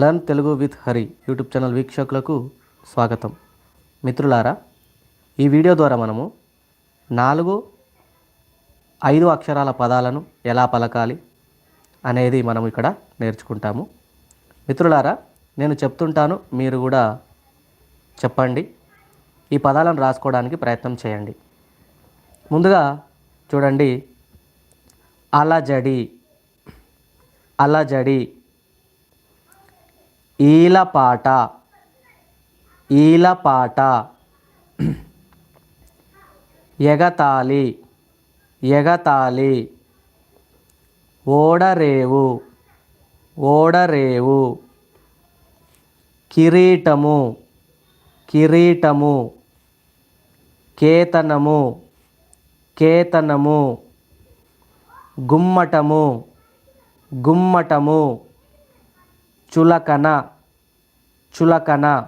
Learn Telugu with Hari YouTube channel వీక్షకులకు స్వాగతం. మిత్రులారా ఈ వీడియో ద్వారా మనము నాలుగు ఐదు అక్షరాల పదాలను ఎలా పలకాలి అనేది మనం ఇక్కడ నేర్చుకుంటాము. మిత్రులారా నేను చెప్తుంటాను మీరు కూడా చెప్పండి. ఈ పదాలను రాసుకోవడానికి ప్రయత్నం చేయండి. ముందుగా చూడండి. అలజడి అలజడి. ఈలపాట. ఈలపాట. ఎగతాళి. ఎగతాళి. ఓడరేవు. ఓడరేవు. కిరీటము. కిరీటము. కేతనము. కేతనము. గుమ్మటము. గుమ్మటము. చులకన చులకన.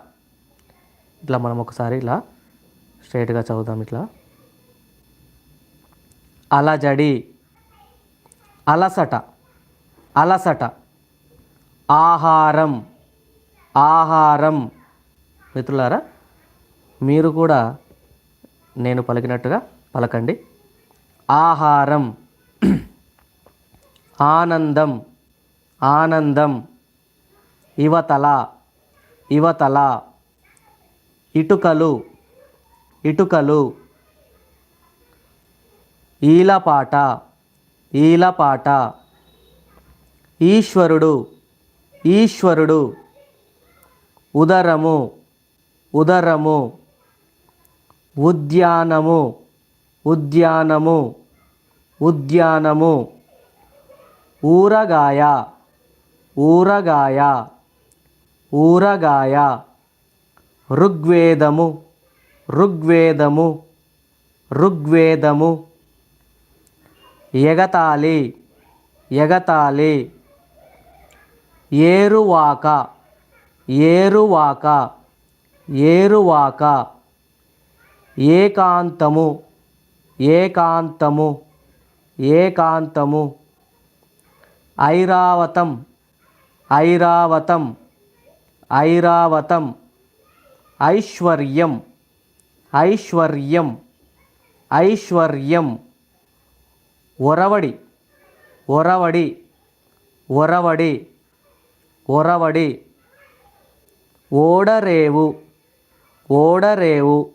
ఇట్లా మనం ఒకసారి ఇలా స్ట్రైట్గా చదువుదాం ఇట్లా. అలజడి అలసట అలసట. ఆహారం ఆహారం. మిత్రులారా మీరు కూడా నేను పలికినట్టుగా పలకండి. ఆహారం ఆనందం ఆనందం. ఇవతల ఇవతల ఇటుకలు ఇటుకలు ఈలపాట ఈలపాట ఈశ్వరుడు ఈశ్వరుడు ఉదరము ఉదరము ఉద్యానము ఉద్యానము ఉద్యానము ఊరగాయ ఊరగాయ ఊరగాయ. ఋగ్వేదము ఋగ్వేదము ఋగ్వేదము. ఎగతాళి ఎగతాళి ఏరువాక ఏరువాక ఏరువాక. ఏకాంతము ఏకాంతము ఏకాంతము. ఐరావతం ఐరావతం. ఐరావతం ఐశ్వర్యం ఐశ్వర్యం ఐశ్వర్యం ఒరవడి ఒరవడి ఒరవడి ఒరవడి ఓడరేవు ఓడరేవు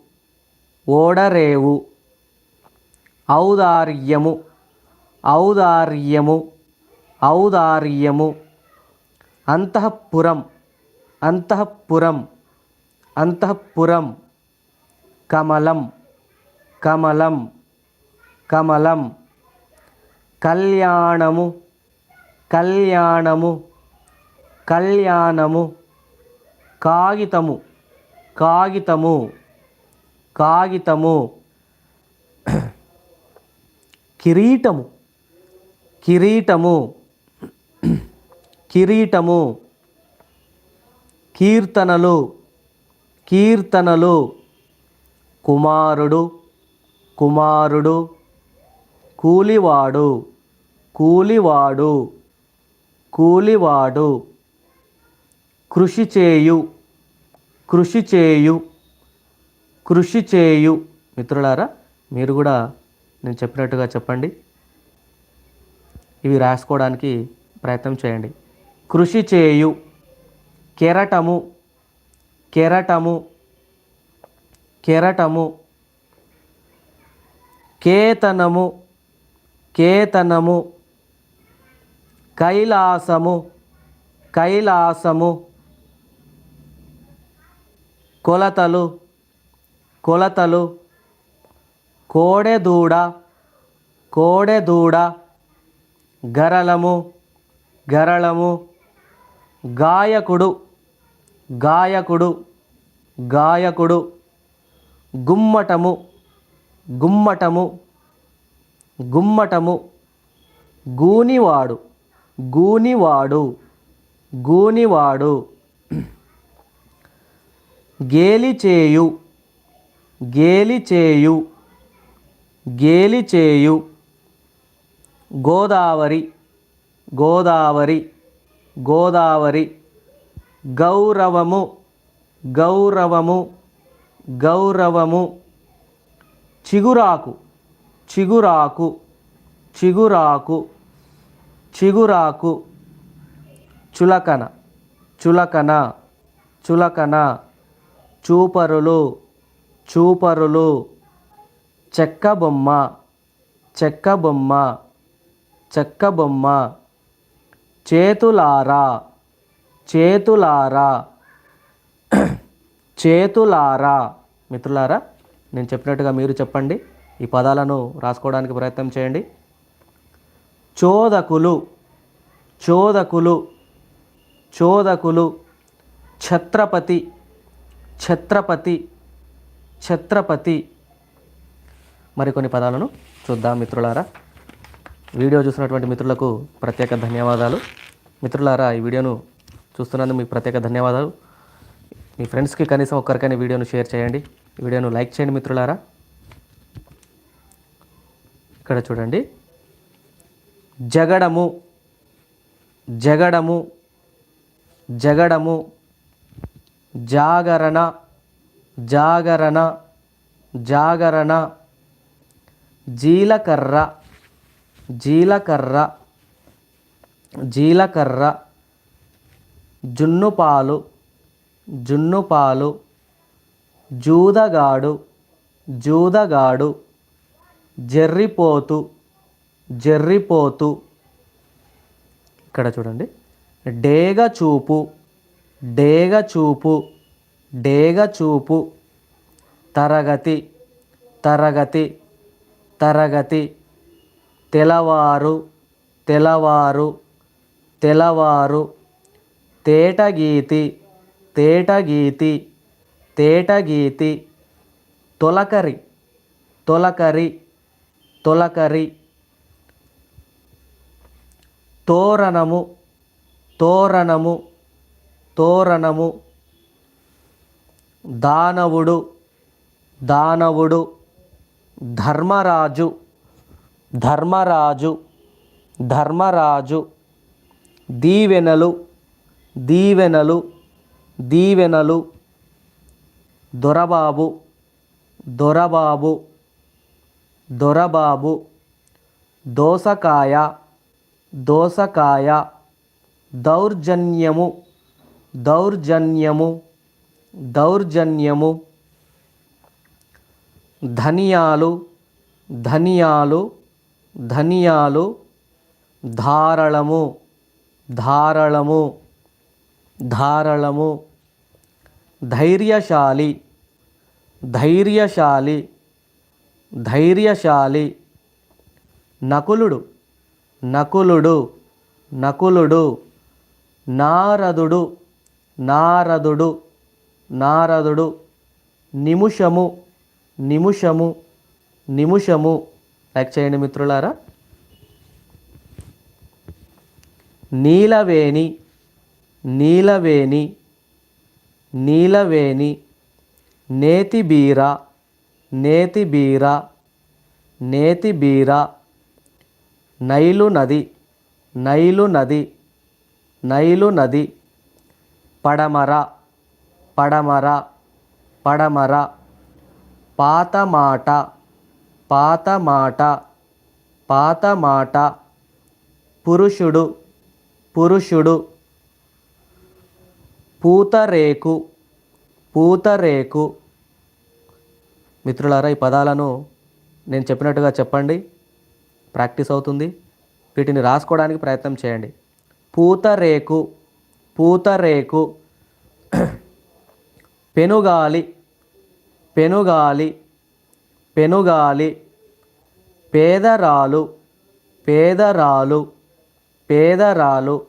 ఓడరేవు ఔదార్యము ఔదార్యము ఔదార్యము అంతఃపురం. అంతఃపురం అంతఃపురం కమలం కమలం కమలం కళ్యాణము కళ్యాణము కళ్యాణము కాగితము కాగితము కాగితము కిరీటము కిరీటము కిరీటము కీర్తనలు కీర్తనలు. కుమారుడు కుమారుడు. కూలివాడు కూలివాడు. కూలివాడు. కృషి చేయు కృషి చేయు కృషి చేయు మిత్రులారా మీరు కూడా నేను చెప్పినట్టుగా చెప్పండి. ఇవి రాసుకోవడానికి ప్రయత్నం చేయండి. కృషి చేయు కెరటము కెరటము కెరటము కేతనము కేతనము కైలాసము కైలాసము కొలతలు కొలతలు కోడెదూడ కోడెదూడ గరళము గరళము గాయకుడు గాయకుడు గాయకుడు గుమ్మటము గుమ్మటము గుమ్మటము గూనివాడు గూనివాడు గూనివాడు. గేలిచేయు గేలిచేయు గేలిచేయు. గోదావరి గోదావరి గోదావరి. గౌరవము గౌరవము గౌరవము. చిగురాకు చిగురాకు చిగురాకు చిగురాకు. చులకన చులకన చులకన. చూపరులు చూపరులు. చెక్క బొమ్మ చెక్క బొమ్మ చెక్క బొమ్మ చేతులారా చేతులారా. చేతులారా. మిత్రులారా నేను చెప్పినట్టుగా మీరు చెప్పండి. ఈ పదాలను రాసుకోవడానికి ప్రయత్నం చేయండి. చోదకులు చోదకులు చోదకులు ఛత్రపతి ఛత్రపతి ఛత్రపతి. మరికొన్ని పదాలను చూద్దాం మిత్రులారా. వీడియో చూసినటువంటి మిత్రులకు ప్రత్యేక ధన్యవాదాలు. మిత్రులారా ఈ వీడియోను చూస్తున్నందుకు మీకు ప్రత్యేక ధన్యవాదాలు. మీ ఫ్రెండ్స్కి కనీసం ఒక్కరికైనా వీడియోను షేర్ చేయండి. వీడియోను లైక్ చేయండి మిత్రులారా. ఇక్కడ చూడండి. జగడము జగడము జగడము జాగరణ జాగరణ జాగరణ జీలకర్ర జీలకర్ర జీలకర్ర జున్నుపాలు జున్నుపాలు జూదగాడు జూదగాడు జర్రిపోతు జర్రిపోతు. ఇక్కడ చూడండి. డేగ చూపు డేగ చూపు డేగ చూపు తరగతి తరగతి తరగతి. తెలవారు తెలవారు తెలవారు తేటగీతి తేటగీతి తేటగీతి తొలకరి తొలకరి తొలకరి తోరణము తోరణము తోరణము దానవుడు దానవుడు ధర్మరాజు ధర్మరాజు ధర్మరాజు దీవెనలు దీవెనలు దీవెనలు దొరబాబు దొరబాబు దొరబాబు దోసకాయ దోసకాయ దౌర్జన్యము దౌర్జన్యము దౌర్జన్యము ధనియాలు ధనియాలు ధనియాలు ధారళము ధారళము. ధారళము ధైర్యశాలి ధైర్యశాలి ధైర్యశాలి నకులుడు నకులుడు నకులుడు నారదుడు నారదుడు నారదుడు నిముషము నిముషము నిముషము. లైక్ చేయండి మిత్రులారా. నీలవేణి నీలవేణి నీలవేణి నేతిబీర నేతిబీర నేతిబీర నైలు నది నైలు నది నైలు నది పడమర పడమర పడమర పాత మాట పాత మాట పాత మాట పురుషుడు పురుషుడు పూతరేకు పూతరేకు. మిత్రులారా ఈ పదాలను నేను చెప్పినట్టుగా చెప్పండి. ప్రాక్టీస్ అవుతుంది. వీటిని రాసుకోవడానికి ప్రయత్నం చేయండి. పూతరేకు పూతరేకు. పెనుగాలి పెనుగాలి పెనుగాలి. పేదరాలు పేదరాలు పేదరాలు.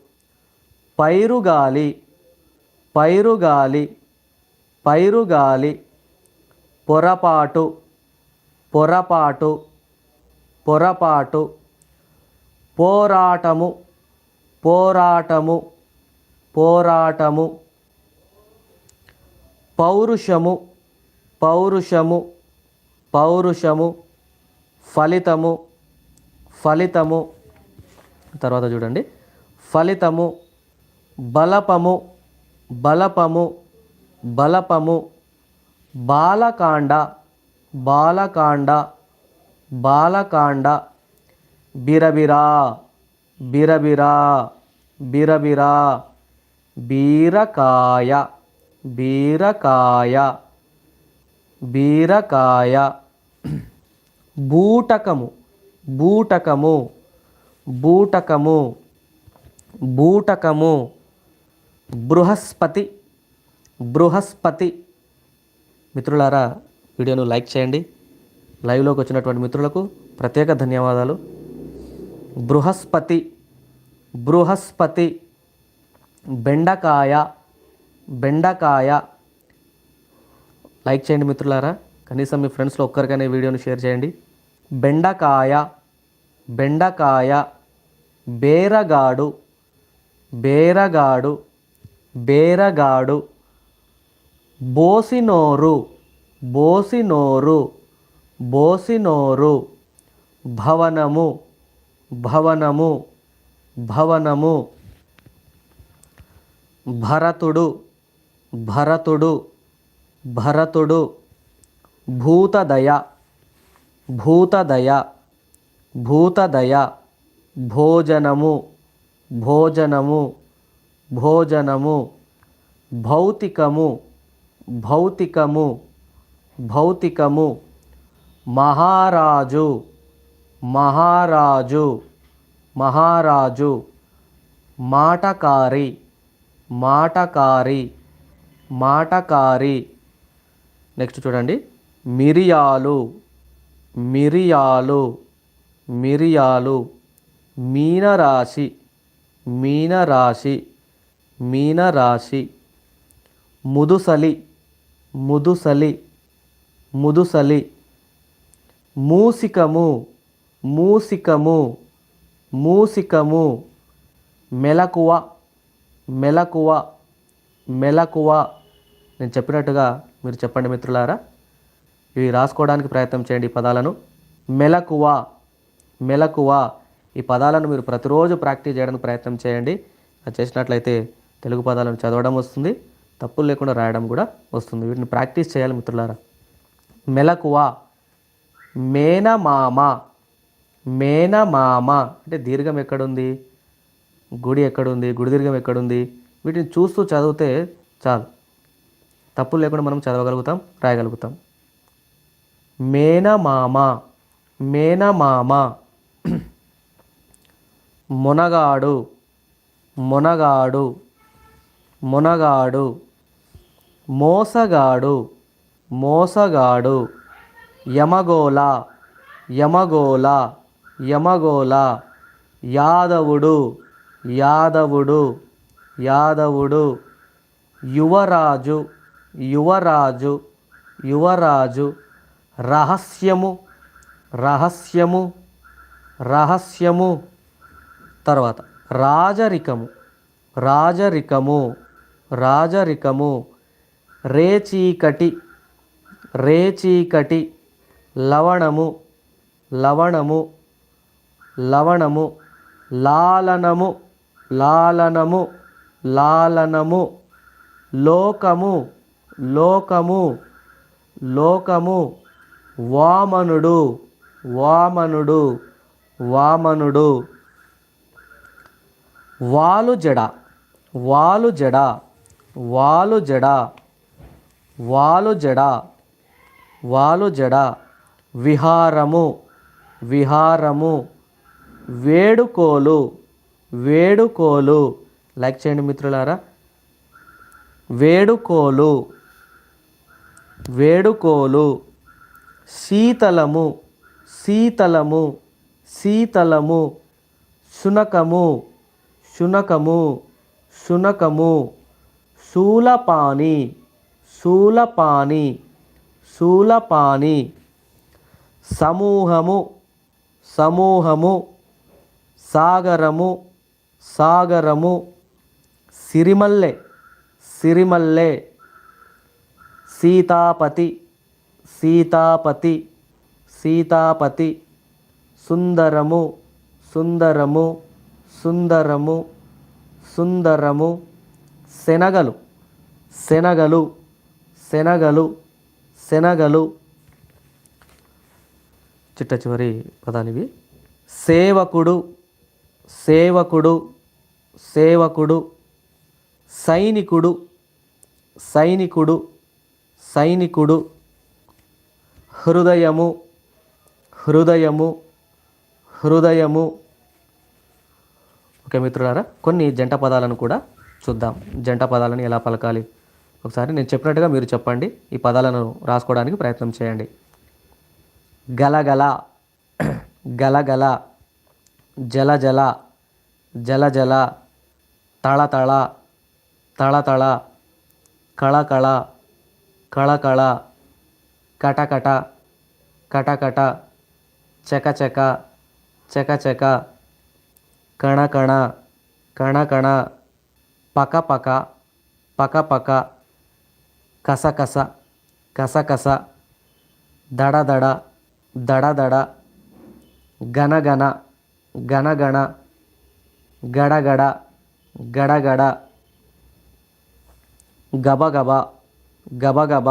పైరుగాలి పైరుగాలి పైరుగాలి పొరపాటు పొరపాటు పొరపాటు పోరాటము పోరాటము పోరాటము పౌరుషము పౌరుషము పౌరుషము ఫలితము ఫలితము తర్వాత చూడండి ఫలితము బలపము బలపము బలపము బాలకాండ బాలకాండ బాలకాండ బిరబిరా బిరబిరా బిరబిరా బీరకాయ బీరకాయ బీరకాయ బూటకము బూటకము బూటకము బూటకము బృహస్పతి బృహస్పతి. మిత్రులారా వీడియోను లైక్ చేయండి. లైవ్లోకి వచ్చినటువంటి మిత్రులకు ప్రత్యేక ధన్యవాదాలు. బృహస్పతి బృహస్పతి. బెండకాయ బెండకాయ. లైక్ చేయండి మిత్రులారా. కనీసం మీ ఫ్రెండ్స్లో ఒక్కరికైనా వీడియోను షేర్ చేయండి. బెండకాయ బెండకాయ. బేరగాడు బేరగాడు. బేరగాడు బోసినోరు బోసినోరు బోసినోరు భవనము భవనము భవనము భరతుడు భరతుడు భరతుడు భూతదయ భూతదయ భూతదయ భోజనము భోజనము భోజనము భౌతికము భౌతికము భౌతికము మహారాజు మహారాజు మహారాజు మాటకారి మాటకారి మాటకారి. నెక్స్ట్ చూడండి. మిరియాలు మిరియాలు మిరియాలు మీనరాశి మీనరాశి. మీనరాశి. ముదుసలి ముదుసలి ముదుసలి. మూసికము మూసికము మూసికము. మెలకువ మెలకువ మెలకువ. నేను చెప్పినట్టుగా మీరు చెప్పండి మిత్రులారా. ఇవి రాసుకోవడానికి ప్రయత్నం చేయండి ఈ పదాలను. మెలకువ మెలకువ. ఈ పదాలను మీరు ప్రతిరోజు ప్రాక్టీస్ చేయడానికి ప్రయత్నం చేయండి. అది చేసినట్లయితే తెలుగు పదాలను చదవడం వస్తుంది తప్పులు లేకుండా రాయడం కూడా వస్తుంది. వీటిని ప్రాక్టీస్ చేయాలి మిత్రులారా. మెలకువ మేనమామ మేనమామ అంటే దీర్ఘం ఎక్కడుంది గుడి ఎక్కడుంది గుడి దీర్ఘం ఎక్కడుంది వీటిని చూస్తూ చదివితే చాలు. తప్పులు లేకుండా మనం చదవగలుగుతాం రాయగలుగుతాం. మేనమామ మేనమామ మునగాడు మునగాడు మునగాడు. మోసగాడు. మోసగాడు. యమగోళ. యమగోళ. యమగోళ. యాదవుడు. యాదవుడు. యాదవుడు. యువరాజు. యువరాజు. యువరాజు. రహస్యము. రహస్యము. రహస్యము. తర్వాత రాజరికము. రాజరికము. రాజరికము. రేచీకటి రేచీకటి లవణము లవణము లవణము లాలనము లాలనము లాలనము లోకము లోకము లోకము వామనుడు వామనుడు వామనుడు. వాలు జడ వాలు జడ. వాలు జడ వాలు జడ వాలు జడ విహారము విహారము వేడుకోలు వేడుకోలు. లైక్ చేయండి మిత్రులారా. వేడుకోలు వేడుకోలు శీతలము శీతలము శీతలము శునకము శునకము శునకము. శూలపాణి శూలపాణి శూలపాణి సమూహము సమూహము. సాగరము సాగరము. సిరిమల్లె సిరిమల్లె. సీతాపతి సీతాపతి సీతాపతి. సుందరము సుందరము. సుందరము సుందరము. శనగలు. శనగలు శనగలు శనగలు. చిట్ట చివరి పదానివి సేవకుడు సేవకుడు సేవకుడు. సైనికుడు సైనికుడు సైనికుడు. హృదయము హృదయము హృదయము. ఓకే మిత్రులారా కొన్ని జంట పదాలను కూడా చూద్దాం. జంట పదాలను ఎలా పలకాలి? ఒకసారి నేను చెప్పినట్టుగా మీరు చెప్పండి. ఈ పదాలను రాసుకోవడానికి ప్రయత్నం చేయండి. గలగల గలగల జల జల జల జల తళ తళ తళ తళ కళ కళ కళ కళ కట కట కట కట ಕಸ ಕಸ ಕಸ ಕಸ, ದಡ ದಡ ದಡ ದಡ, ಘನ ಘನ ಘನ ಗಣ ಗಡ ಗಡ ಗಡ ಗಡ, ಗಬ ಗಬ ಗಬ ಗಬ,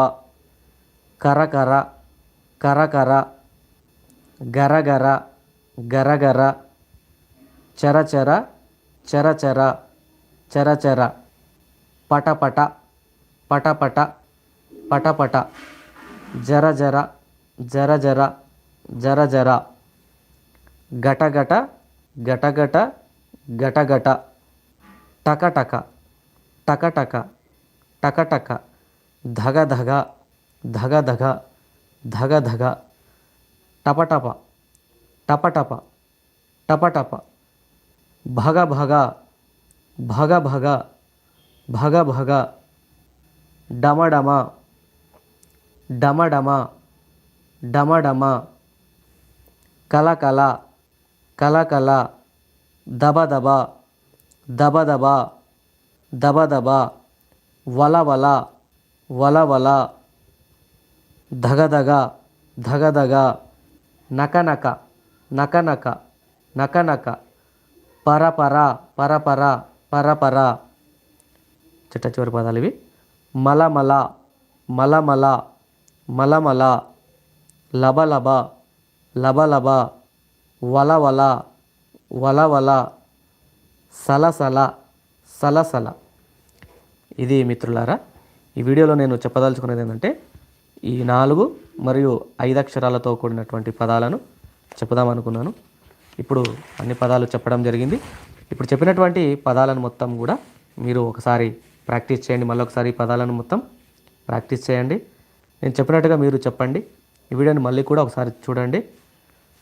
ಕರ ಕರ ಕರ पटा पटा जरा जरा जरा जरा जरा जरा। घटा घट घटा घटा घटा टक टका टका टका टका टका टका। धगा धगा धगा धगा धगा धगा। टपा टपा टपा टपा टपा टपा। भगा भगा भगा भगा भगा भगा। डमा डमा డమడమ డమడమ కలకల కలకల దబదబ దబదబ దబదబ వలవల వలవల ధగధగ ధగధగ నకనక నకనక నకనక పరపర పరపర పరపర. చిట్ట చివరి పదాలు ఇవి. మలమల మలమల మలమల లబలబ లబలబ వలవల వలవల సలసల సలసల ఇది మిత్రులారా ఈ వీడియోలో నేను చెప్పదలుచుకున్నది ఏంటంటే ఈ నాలుగు మరియు ఐదు అక్షరాలతో కూడినటువంటి పదాలను చెప్పుదాం అనుకున్నాను. ఇప్పుడు అన్ని పదాలు చెప్పడం జరిగింది. ఇప్పుడు చెప్పినటువంటి పదాలను మొత్తం కూడా మీరు ఒకసారి ప్రాక్టీస్ చేయండి. మళ్ళీ ఒకసారి పదాలను మొత్తం ప్రాక్టీస్ చేయండి. నేను చెప్పినట్టుగా మీరు చెప్పండి. ఈ వీడియోని మళ్ళీ కూడా ఒకసారి చూడండి.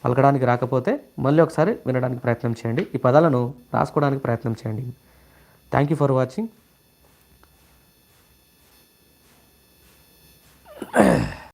పలకడానికి రాకపోతే మళ్ళీ ఒకసారి వినడానికి ప్రయత్నం చేయండి. ఈ పదాలను రాసుకోవడానికి ప్రయత్నం చేయండి. Thank you for watching